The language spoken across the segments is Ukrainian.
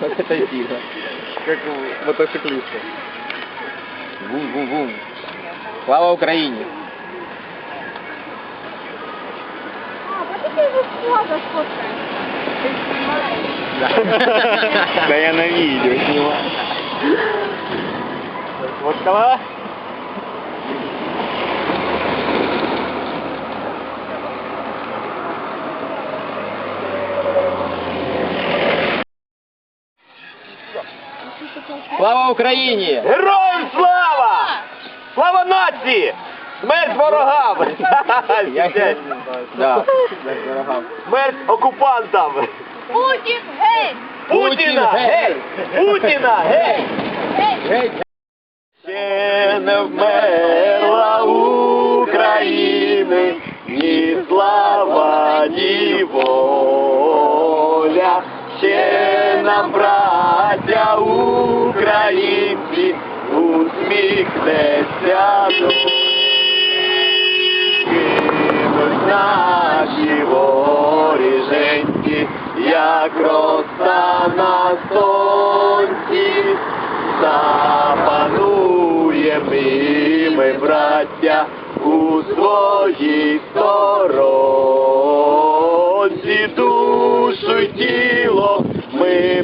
Вот это сила. Как у мотоциклиста. Бум-бум-бум. Слава Україні! А, вот это его фото сфоткай. Ты снимаешь? Да я на видео снимаю. Вот кого? Слава Україні! Героям слава! Слава нації! Смерть ворогам! Да, смерть окупантам! Путин, гей! Путіна! Гей! Путіна! Гей! Гей! Геть! Ще не вмерла України, ні слава, ні воля. Ще нам, браття українці, усміхнеться Кинуть наші воріженьки, як роса на сонці, запануємо і ми, браття, у своїй сторонці. Душу й тіло ми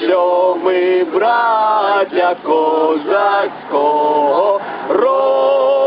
Шльоми братля козацького роду.